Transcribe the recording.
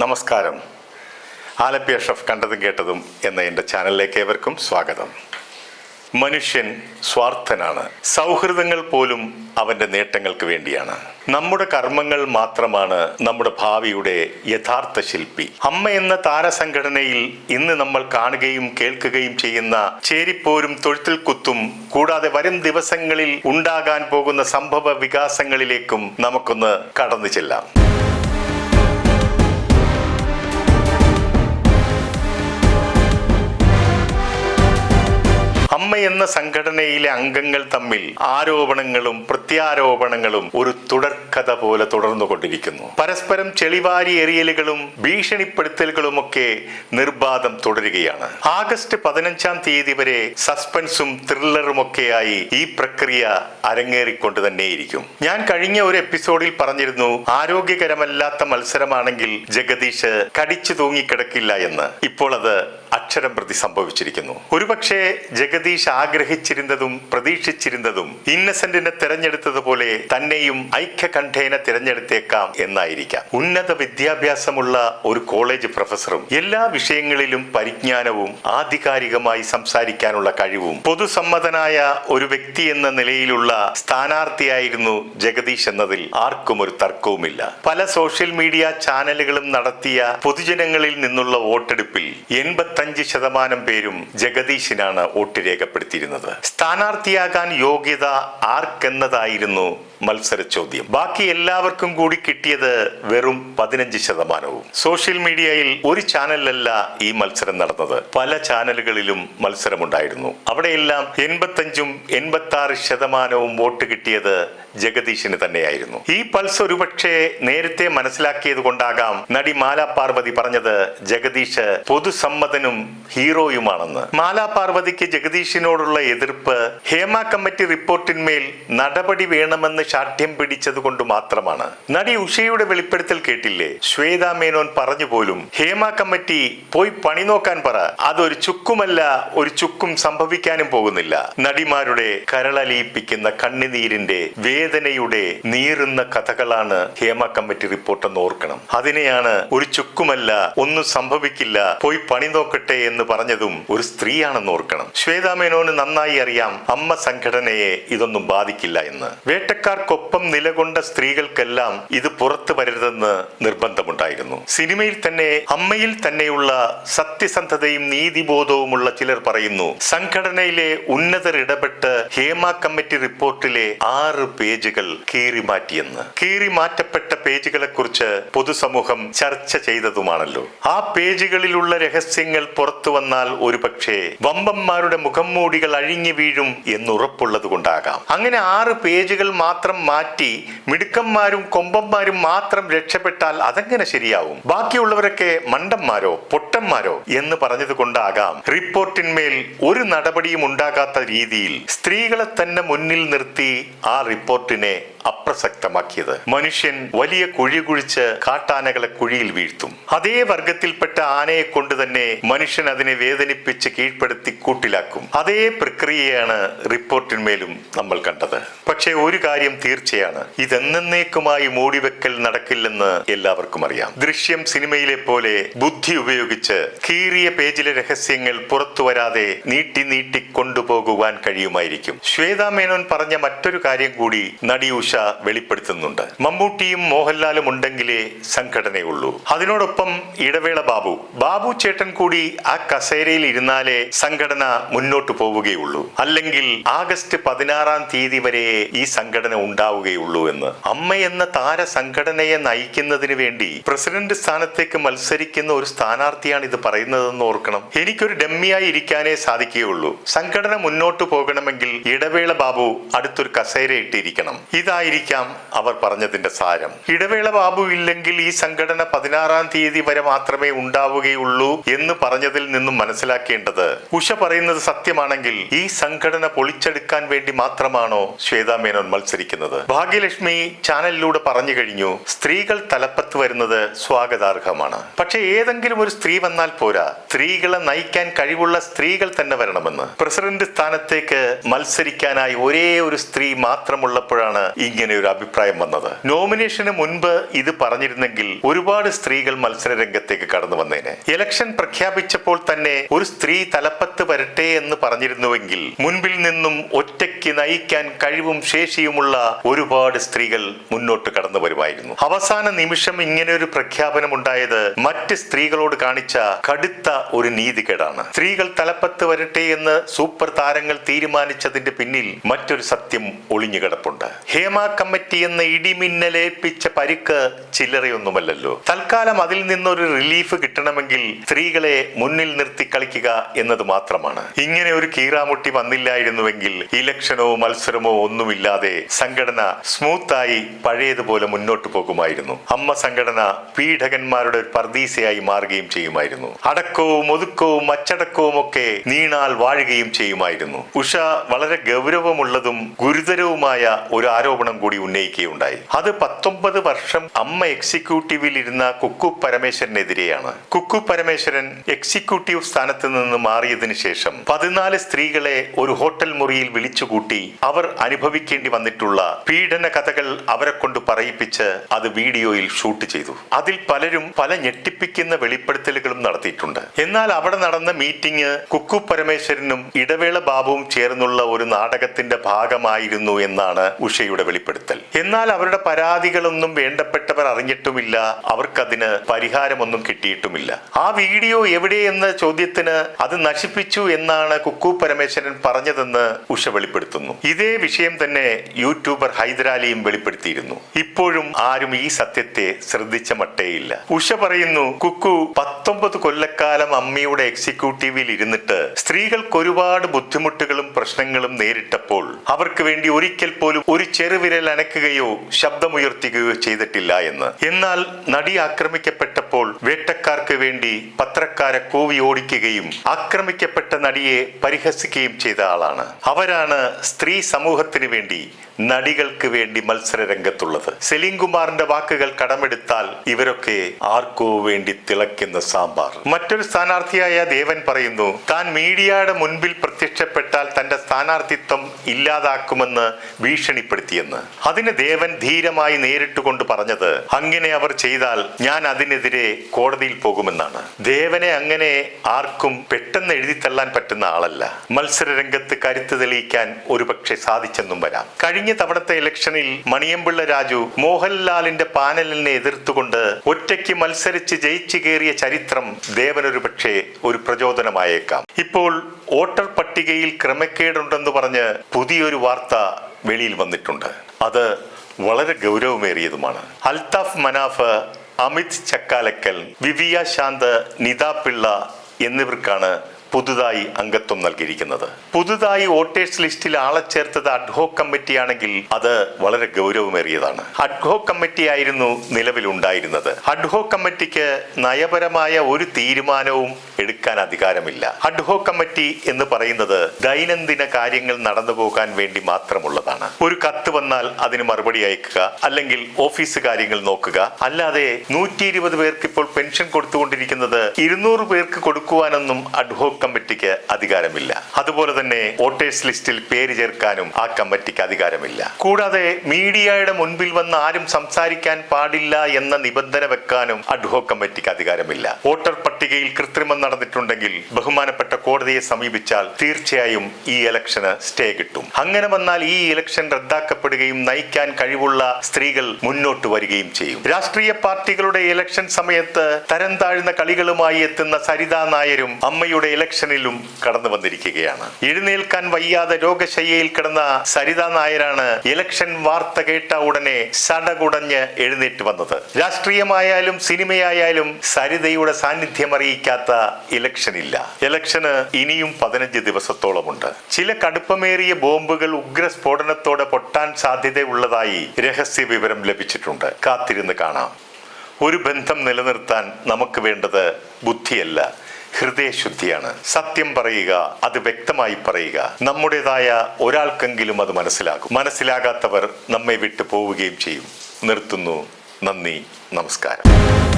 നമസ്കാരം. ആലപ്പി അഷ്റഫ് കണ്ടതും കേട്ടതും എന്ന എന്റെ ചാനലിലേക്ക് ഏവർക്കും സ്വാഗതം. മനുഷ്യൻ സ്വാർത്ഥനാണ്. സൗഹൃദങ്ങൾ പോലും അവന്റെ നേട്ടങ്ങൾക്ക് വേണ്ടിയാണ്. നമ്മുടെ കർമ്മങ്ങൾ മാത്രമാണ് നമ്മുടെ ഭാവിയുടെ യഥാർത്ഥ ശില്പി. അമ്മ എന്ന താരസംഘടനയിൽ ഇന്ന് നമ്മൾ കാണുകയും കേൾക്കുകയും ചെയ്യുന്ന ചേരിപ്പോരും തൊഴുത്തിൽ കുത്തും കൂടാതെ വരും ദിവസങ്ങളിൽ ഉണ്ടാകാൻ പോകുന്ന സംഭവ വികാസങ്ങളിലേക്കും നമുക്കൊന്ന് കടന്നു ചെല്ലാം. അമ്മ എന്ന സംഘടനയിലെ അംഗങ്ങൾ തമ്മിൽ ആരോപണങ്ങളും പ്രത്യാരോപണങ്ങളും ഒരു തുടർക്കഥ പോലെ തുടർന്നു കൊണ്ടിരിക്കുന്നു പരസ്പരം ചെളിവാരി എറിയലുകളും ഭീഷണിപ്പെടുത്തലുകളുമൊക്കെ നിർബാധം തുടരുകയാണ്. ആഗസ്റ്റ് പതിനഞ്ചാം തീയതി വരെ സസ്പെൻസും ത്രില്ലറുമൊക്കെയായി ഈ പ്രക്രിയ അരങ്ങേറിക്കൊണ്ട് തന്നെയിരിക്കും. ഞാൻ കഴിഞ്ഞ ഒരു എപ്പിസോഡിൽ പറഞ്ഞിരുന്നു ആരോഗ്യകരമല്ലാത്ത മത്സരമാണെങ്കിൽ ജഗദീഷ് കടിച്ചു തൂങ്ങിക്കിടക്കില്ല എന്ന്. ഇപ്പോൾ അത് അക്ഷരം പ്രതി സംഭവിച്ചിരിക്കുന്നു. ഒരുപക്ഷെ ജഗദീഷ് ആഗ്രഹിച്ചിരുന്നതും പ്രതീക്ഷിച്ചിരുന്നതും ഇന്നസെന്റിനെ തെരഞ്ഞെടുത്തതുപോലെ തന്നെയും ഐക്യകണ്ഠേന തിരഞ്ഞെടുത്തേക്കാം എന്നായിരിക്കാം. ഉന്നത വിദ്യാഭ്യാസമുള്ള ഒരു കോളേജ് പ്രൊഫസറും എല്ലാ വിഷയങ്ങളിലും പരിജ്ഞാനവും ആധികാരികമായി സംസാരിക്കാനുള്ള കഴിവും പൊതുസമ്മതനായ ഒരു വ്യക്തി എന്ന നിലയിലുള്ള സ്ഥാനാർത്ഥിയായിരുന്നു ജഗദീഷ് എന്നതിൽ ആർക്കും ഒരു തർക്കവുമില്ല. പല സോഷ്യൽ മീഡിയ ചാനലുകളും നടത്തിയ പൊതുജനങ്ങളിൽ നിന്നുള്ള വോട്ടെടുപ്പിൽ എൺപത്തഞ്ച് ശതമാനം പേരും ജഗദീഷിനാണ് വോട്ട് രേഖപ്പെടുത്തിയിരുന്നത്. സ്ഥാനാർത്ഥിയാകാൻ യോഗ്യത ആർക്കെന്നതായിരുന്നു മത്സര ചോദ്യം. ബാക്കി എല്ലാവർക്കും കൂടി കിട്ടിയത് വെറും പതിനഞ്ച് ശതമാനവും. സോഷ്യൽ മീഡിയയിൽ ഒരു ചാനലല്ല ഈ മത്സരം നടന്നത്. പല ചാനലുകളിലും മത്സരമുണ്ടായിരുന്നു. അവിടെയെല്ലാം എൺപത്തഞ്ചും എൺപത്തി ആറ് ശതമാനവും വോട്ട് കിട്ടിയത് ജഗദീഷിന് തന്നെയായിരുന്നു. ഈ പൾസ് ഒരുപക്ഷെ നേരത്തെ മനസ്സിലാക്കിയത് കൊണ്ടാകാം നടി മാലാ പാർവതി പറഞ്ഞത് ജഗദീഷ് പൊതുസമ്മതനും ഹീറോയുമാണെന്ന്. മാലാ പാർവതിക്ക് ജഗദീഷിനോടുള്ള എതിർപ്പ് ഹേമ കമ്മിറ്റി റിപ്പോർട്ടിന്മേൽ നടപടി വേണമെന്ന് ശാഠ്യം പിടിച്ചത് കൊണ്ട് മാത്രമാണ്. നടി ഉഷയുടെ വെളിപ്പെടുത്തൽ കേട്ടില്ലേ? ശ്വേത മേനോൻ പറഞ്ഞു പോലും ഹേമ കമ്മിറ്റി പോയി പണി നോക്കാൻ പറ. അതൊരു ചുക്കുമല്ല ഒരു ചുക്കും സംഭവിക്കാനും പോകുന്നില്ല. നടിമാരുടെ കരളലിയിപ്പിക്കുന്ന കണ്ണുനീരിന്റെ വേദനയുടെ നീറുന്ന കഥകളാണ് ഹേമ കമ്മിറ്റി റിപ്പോർട്ട് എന്ന് ഓർക്കണം. അതിനെയാണ് ഒരു ചുക്കുമല്ല ഒന്നും സംഭവിക്കില്ല പോയി പണി നോക്കട്ടെ എന്ന് പറഞ്ഞതും ഒരു സ്ത്രീയാണെന്ന് ഓർക്കണം. ശ്വേതാ മേനോന് നന്നായി അറിയാം അമ്മ സംഘടനയെ ഇതൊന്നും ബാധിക്കില്ല എന്ന്. വേട്ടക്കാർക്കൊപ്പം നിലകൊണ്ട സ്ത്രീകൾക്കെല്ലാം ഇത് പുറത്തു വരരുതെന്ന് നിർബന്ധമുണ്ടായിരുന്നു. സിനിമയിൽ തന്നെ അമ്മയിൽ തന്നെയുള്ള സത്യസന്ധതയും നീതിബോധവുമുള്ള ചിലർ പറയുന്നു സംഘടനയിലെ ഉന്നതർ ഇടപെട്ട് ഹേമ കമ്മിറ്റി റിപ്പോർട്ടിലെ ആറ് പേജുകൾ കീറി മാറ്റിയെന്ന് കീറി മാറ്റപ്പെട്ട പേജുകളെ കുറിച്ച് പൊതുസമൂഹം ചർച്ച ചെയ്തതുമാണല്ലോ. ആ പേജുകളിലുള്ള രഹസ്യങ്ങൾ പുറത്തു വന്നാൽ ഒരുപക്ഷെ വമ്പന്മാരുടെ മുഖം മൂടികൾ അഴിഞ്ഞു വീഴും എന്നുറപ്പുള്ളത് കൊണ്ടാകാം അങ്ങനെ ആറ് പേജുകൾ മാത്രം മാറ്റി മിടുക്കന്മാരും കൊമ്പന്മാരും മാത്രം രക്ഷപ്പെട്ടാൽ അതെങ്ങനെ ശരിയാവും? ബാക്കിയുള്ളവരൊക്കെ മണ്ടന്മാരോ? പൊട്ടന്മാരോ എന്ന് പറഞ്ഞത് കൊണ്ടാകാം. റിപ്പോർട്ടിന്മേൽ ഒരു നടപടിയും ഉണ്ടാകാത്ത രീതിയിൽ സ്ത്രീകളെ തന്നെ മുന്നിൽ നിർത്തി ആ റിപ്പോർട്ടിനെ അപ്രസക്തമാക്കിയത്. മനുഷ്യൻ വലിയ കുഴി കുഴിച്ച് കാട്ടാനകളെ കുഴിയിൽ വീഴ്ത്തും. അതേ വർഗത്തിൽപ്പെട്ട ആനയെ കൊണ്ട് തന്നെ മനുഷ്യൻ അതിനെ വേദനിപ്പിച്ച് കീഴ്പ്പെടുത്തി കൂട്ടിലാക്കും. അതേ പ്രക്രിയയാണ് റിപ്പോർട്ടിന്മേലും നമ്മൾ കണ്ടത്. പക്ഷേ ഒരു കാര്യം തീർച്ചയാണ്. ഇതെന്നേക്കുമായി മൂടിവെക്കൽ നടക്കില്ലെന്ന് എല്ലാവർക്കും അറിയാം. ദൃശ്യം സിനിമയിലെ പോലെ ബുദ്ധി ഉപയോഗിച്ച് കീറിയ പേജിലെ രഹസ്യങ്ങൾ പുറത്തു വരാതെ നീട്ടി നീട്ടി കൊണ്ടുപോകുവാൻ കഴിയുമായിരിക്കും. ശ്വേതാ മേനോൻ പറഞ്ഞ മറ്റൊരു കാര്യം കൂടി നടി ഉഷ വെളിപ്പെടുത്തുന്നുണ്ട്. മമ്മൂട്ടിയും മോഹൻലാലും ഉണ്ടെങ്കിലേ സംഘടനയുള്ളൂ. അതിനോടൊപ്പം ഇടവേള ബാബു. ബാബു ചേട്ടൻ കൂടി ആ കസേരയിൽ ഇരുന്നാലേ സംഘടന മുന്നോട്ട് പോവുകയുള്ളൂ. അല്ലെങ്കിൽ ആഗസ്റ്റ് പതിനാറാം തീയതി വരെ ഈ സംഘടന ഉണ്ടാവുകയുള്ളൂ എന്ന്. അമ്മ എന്ന താര സംഘടനയെ നയിക്കുന്നതിന് വേണ്ടി പ്രസിഡന്റ് സ്ഥാനത്തേക്ക് മത്സരിക്കുന്ന ഒരു സ്ഥാനാർത്ഥിയാണ് ഇത് പറയുന്നതെന്ന് ഓർക്കണം. എനിക്കൊരു ഡമ്മിയായി ഇരിക്കാനേ സാധിക്കുകയുള്ളൂ. സംഘടന മുന്നോട്ടു പോകണമെങ്കിൽ ഇടവേള ബാബു അടുത്തൊരു കസേര ഇട്ടിരിക്കണം. ഇതായിരിക്കാം അവർ പറഞ്ഞതിന്റെ സാരം. ഇടവേള ബാബു ഇല്ലെങ്കിൽ ഈ സംഘടന പതിനാറാം തീയതി വരെ മാത്രമേ ഉണ്ടാവുകയുള്ളൂ എന്ന് പറഞ്ഞതിൽ നിന്നും മനസ്സിലാക്കേണ്ടത്. ഉഷ പറയുന്നത് സത്യമാണെങ്കിൽ ഈ സംഘടന പൊളിച്ചെടുക്കാൻ വേണ്ടി മാത്രമാണോ ശ്വേതാ മേനോൻ മത്സരിക്കുന്നത്? ഭാഗ്യലക്ഷ്മി ചാനലിലൂടെ പറഞ്ഞു കഴിഞ്ഞു സ്ത്രീകൾ തലപ്പത്ത് വരുന്നത് സ്വാഗതാർഹമാണ്. പക്ഷേ ഏതെങ്കിലും ഒരു സ്ത്രീ വന്നാൽ പോരാ. സ്ത്രീകളെ നയിക്കാൻ കഴിവുള്ള സ്ത്രീകൾ തന്നെ വരണമെന്ന്. പ്രസിഡന്റ് സ്ഥാനത്തേക്ക് മത്സരിക്കാനായി ഒരേ ഒരു സ്ത്രീ മാത്രമുള്ളപ്പോഴാണ് ഇങ്ങനെ ഒരു അഭിപ്രായം വന്നത്. നോമിനേഷന് മുൻപ് ഇത് പറഞ്ഞിരുന്നെങ്കിൽ ഒരുപാട് സ്ത്രീകൾ മത്സര രംഗത്തേക്ക് കടന്നു വന്നേനെ. ഇലക്ഷൻ പ്രഖ്യാപിച്ചപ്പോൾ തന്നെ ഒരു സ്ത്രീ തലപ്പത്ത് വരട്ടെ എന്ന് പറഞ്ഞിരുന്നുവെങ്കിൽ മുൻപിൽ നിന്നും ഒറ്റയ്ക്ക് നയിക്കാൻ കഴിവും ശേഷിയുമുള്ള ഒരുപാട് സ്ത്രീകൾ മുന്നോട്ട് കടന്നു വരുമായിരുന്നു. അവസാന നിമിഷം ഇങ്ങനെ ഒരു പ്രഖ്യാപനം ഉണ്ടായത് മറ്റ് സ്ത്രീകളോട് കാണിച്ച കടുത്ത ഒരു നീതികേടാണ്. സ്ത്രീകൾ തലപ്പത്ത് വരട്ടെ എന്ന് സൂപ്പർ താരങ്ങൾ തീരുമാനിച്ചതിന്റെ പിന്നിൽ മറ്റൊരു സത്യം ഒളിഞ്ഞുകിടപ്പുണ്ട്. ഹേമ കമ്മിറ്റി എന്ന ഇടിമിന്നലേൽപ്പിച്ച പരിക്ക് ചില്ലറയൊന്നുമല്ലല്ലോ. തൽക്കാലം അതിൽ നിന്നൊരു റിലീഫ് കിട്ടണമെങ്കിൽ സ്ത്രീകളെ മുന്നിൽ നിർത്തി കളിക്കുക എന്നത് മാത്രമാണ്. ഇങ്ങനെ ഒരു കീറാമുട്ടി വന്നില്ലായിരുന്നുവെങ്കിൽ ഇലക്ഷനോ മത്സരമോ ഒന്നുമില്ലാതെ സംഘടന സ്മൂത്തായി പഴയതുപോലെ മുന്നോട്ട് പോകുമായിരുന്നു. അമ്മ സംഘടന പീഡകന്മാരുടെ ഒരു പർദീസയായി മാറുകയും ചെയ്യുമായിരുന്നു. അടക്കവും ഒതുക്കവും അച്ചടക്കവും ഒക്കെ നീണാൽ വാഴുകയും ചെയ്യുമായിരുന്നു. ഉഷ വളരെ ഗൗരവമുള്ളതും ഗുരുതരവുമായ ഒരു ആരോപണം കൂടി ഉന്നയിക്കുകയുണ്ടായി. അത് പത്തൊമ്പത് വർഷം അമ്മ എക്സിക്യൂട്ടീവിൽ ഇരുന്ന കുക്കു പരമേശ്വരനെതിരെയാണ്. കുക്കു പരമേശ്വരൻ എക്സിക്യൂട്ടീവ് സ്ഥാനത്ത് നിന്ന് മാറിയതിനു ശേഷം പതിനാല് സ്ത്രീകളെ ഒരു ഹോട്ടൽ മുറിയിൽ വിളിച്ചുകൂട്ടി അവർ അനുഭവിക്കേണ്ടി വന്നിട്ടുള്ള പീഡന കഥകൾ അവരെ കൊണ്ട് പറയിപ്പിച്ച് അത് വീഡിയോയിൽ ഷൂട്ട് ചെയ്തു. അതിൽ പലരും പല ഞെട്ടിപ്പിക്കുന്ന വെളിപ്പെടുത്തലുകളും നടത്തിയിട്ടുണ്ട്. എന്നാൽ അവിടെ നടന്ന മീറ്റിംഗ് കുക്കു പരമേശ്വരനും ഇടവേള ബാബുവും ചേർന്നുള്ള ഒരു നാടകത്തിന്റെ ഭാഗമായിരുന്നു എന്നാണ് ഉഷയുടെ വെളിപ്പെടുത്തൽ. എന്നാൽ അവരുടെ പരാതികളൊന്നും വേണ്ടപ്പെട്ടവർ അറിഞ്ഞിട്ടുമില്ല. അവർക്കതിന് പരിഹാരമൊന്നും കിട്ടിയിട്ടുമില്ല. ആ വീഡിയോ എവിടെയെന്ന ചോദ്യത്തിന് അത് നശിപ്പിച്ചു എന്നാണ് കുക്കു പരമേശ്വരൻ പറഞ്ഞതെന്ന് ഉഷ വെളിപ്പെടുത്തുന്നു. ഇതേ വിഷയം തന്നെ യൂട്യൂബർ ഹൈദരാലിയും വെളിപ്പെടുത്തിയിരുന്നു. ഇപ്പോഴും ആരും ഈ സത്യത്തെ ശ്രദ്ധിച്ച മട്ടേയില്ല. ഉഷ പറയുന്നു കുക്കു പത്തൊമ്പത് കൊല്ലക്കാലം അമ്മയുടെ എക്സിക്യൂട്ടീവിൽ ഇരുന്നിട്ട് സ്ത്രീകൾക്ക് ഒരുപാട് ബുദ്ധിമുട്ടുകളും പ്രശ്നങ്ങളും നേരിട്ടപ്പോൾ അവർക്ക് വേണ്ടി ഒരിക്കൽ പോലും ഒരു ചെറുവിരൽ അനക്കുകയോ ശബ്ദമുയർത്തുകയോ ചെയ്തിട്ടില്ല എന്ന്. എന്നാൽ നടി ആക്രമിക്കപ്പെട്ടപ്പോൾ വേട്ടക്കാർക്ക് വേണ്ടി പത്രക്കാരെ കൂവി ഓടിക്കുകയും ആക്രമിക്കപ്പെട്ട നടിയെ പരിഹസിക്കുകയും ചെയ്ത ആളാണ്. അവരാണ് സ്ത്രീ സമൂഹത്തിന് വേണ്ടി നടികൾക്ക് വേണ്ടി മത്സര രംഗത്തുള്ളത് സെലീം കുമാറിന്റെ വാക്കുകൾ കടമെടുത്താൽ ഇവരൊക്കെ ആർക്കോ വേണ്ടി തിളയ്ക്കുന്ന സാമ്പാർ. മറ്റൊരു സ്ഥാനാർത്ഥിയായ ദേവൻ പറയുന്നു താൻ മീഡിയയുടെ മുൻപിൽ പ്രത്യക്ഷപ്പെട്ടാൽ തന്റെ സ്ഥാനാർത്ഥിത്വം ഇല്ലാതാക്കുമെന്ന് ഭീഷണിപ്പെടുത്തിയെന്ന്. അതിന് ദേവൻ ധീരമായി നേരിട്ടുകൊണ്ട് പറഞ്ഞത് അങ്ങനെ അവർ ചെയ്താൽ ഞാൻ അതിനെതിരെ കോടതിയിൽ പോകുമെന്നാണ്. ദേവനെ അങ്ങനെ ആർക്കും പെട്ടെന്ന് എഴുതിത്തള്ളാൻ പറ്റുന്ന ആളല്ല. മത്സര രംഗത്ത് കരുത്ത് തെളിയിക്കാൻ ഒരുപക്ഷെ സാധിച്ചെന്നും വരാം. കഴിഞ്ഞ തവണത്തെ ഇലക്ഷനിൽ മണിയമ്പിള്ള രാജു മോഹൻലാലിന്റെ പാനലിനെ എതിർത്തുകൊണ്ട് ഒറ്റയ്ക്ക് മത്സരിച്ച് ജയിച്ചു കയറിയ ചരിത്രം ദേവനൊരു പക്ഷേ ഒരു പ്രചോദനമായേക്കാം. ഇപ്പോൾ വോട്ടർ പട്ടികയിൽ ക്രമക്കേടുണ്ടെന്ന് പറഞ്ഞ് പുതിയൊരു വാർത്ത വെളിയിൽ വന്നിട്ടുണ്ട്. അത് വളരെ ഗൗരവമേറിയതുമാണ്. അൽതാഫ് മനാഫ് അമിത് ചക്കാലക്കൽ വിവിയ ശാന്ത് നിത പിള്ള എന്നിവർക്കാണ് പുതുതായി അംഗത്വം നൽകിയിരിക്കുന്നത്. പുതുതായി വോട്ടേഴ്സ് ലിസ്റ്റിൽ ആളെ ചേർത്തത് അഡ്ഹോക് കമ്മിറ്റിയാണെങ്കിൽ അത് വളരെ ഗൗരവമേറിയതാണ്. അഡ്ഹോക് കമ്മിറ്റി ആയിരുന്നു നിലവിലുണ്ടായിരുന്നത് അഡ്ഹോക് കമ്മിറ്റിക്ക് നയപരമായ ഒരു തീരുമാനവും എടുക്കാൻ അധികാരമില്ല. അഡ്ഹോക് കമ്മിറ്റി എന്ന് പറയുന്നത് ദൈനംദിന കാര്യങ്ങൾ നടന്നു പോകാൻ വേണ്ടി മാത്രമുള്ളതാണ്. ഒരു കത്ത് വന്നാൽ അതിന് മറുപടി അയക്കുക അല്ലെങ്കിൽ ഓഫീസ് കാര്യങ്ങൾ നോക്കുക. അല്ലാതെ നൂറ്റി ഇരുപത് പേർക്ക് ഇപ്പോൾ പെൻഷൻ കൊടുത്തുകൊണ്ടിരിക്കുന്നത് ഇരുന്നൂറ് പേർക്ക് കൊടുക്കുവാനൊന്നും അഡ്ഹോക് കമ്മിറ്റിക്ക് അധികാരമില്ല. അതുപോലെ തന്നെ വോട്ടേഴ്സ് ലിസ്റ്റിൽ പേര് ചേർക്കാനും ആ കമ്മിറ്റിക്ക് അധികാരമില്ല. കൂടാതെ മീഡിയയുടെ മുൻപിൽ വന്ന് ആരും സംസാരിക്കാൻ പാടില്ല എന്ന നിബന്ധന വെക്കാനും അഡ്ഹോ കമ്മിറ്റിക്ക് അധികാരമില്ല. വോട്ടർ പട്ടികയിൽ കൃത്രിമം നടന്നിട്ടുണ്ടെങ്കിൽ ബഹുമാനപ്പെട്ട കോടതിയെ സമീപിച്ചാൽ തീർച്ചയായും ഈ ഇലക്ഷന് സ്റ്റേ കിട്ടും. അങ്ങനെ വന്നാൽ ഈ ഇലക്ഷൻ റദ്ദാക്കപ്പെടുകയും നയിക്കാൻ കഴിവുള്ള സ്ത്രീകൾ മുന്നോട്ട് വരികയും ചെയ്യും. രാഷ്ട്രീയ പാർട്ടികളുടെ ഇലക്ഷൻ സമയത്ത് തരം താഴ്ന്ന കളികളുമായി എത്തുന്ന സരിതാ നായരും അമ്മയുടെ ഇലക്ഷനിലും കടന്നു വന്നിരിക്കുകയാണ്. എഴുന്നേൽക്കാൻ വയ്യാതെ രോഗശയ്യയിൽ കിടന്ന സരിതാ നായരാണ് ഇലക്ഷൻ വാർത്ത കേട്ട ഉടനെ സടകുടഞ്ഞ് എഴുന്നേറ്റ് വന്നത്. രാഷ്ട്രീയമായാലും സിനിമയായാലും സരിതയുടെ സാന്നിധ്യം അറിയിക്കാത്ത ഇലക്ഷൻ ഇല്ല ഇലക്ഷന് ഇനിയും പതിനഞ്ച് ദിവസത്തോളമുണ്ട്. ചില കടുപ്പമേറിയ ബോംബുകൾ ഉഗ്ര സ്ഫോടനത്തോടെ പൊട്ടാൻ സാധ്യതയുള്ളതായി രഹസ്യ വിവരം ലഭിച്ചിട്ടുണ്ട്. കാത്തിരുന്ന് കാണാം. ഒരു ബന്ധം നിലനിർത്താൻ നമുക്ക് വേണ്ടത് ബുദ്ധിയല്ല. ഹൃദയശുദ്ധിയാണ്. സത്യം പറയുക അത് വ്യക്തമായി പറയുക. നമ്മുടേതായ ഒരാൾക്കെങ്കിലും അത് മനസ്സിലാകും മനസ്സിലാകാത്തവർ നമ്മെ വിട്ടു പോവുകയും ചെയ്യും. നിർത്തുന്നു. നന്ദി. നമസ്കാരം.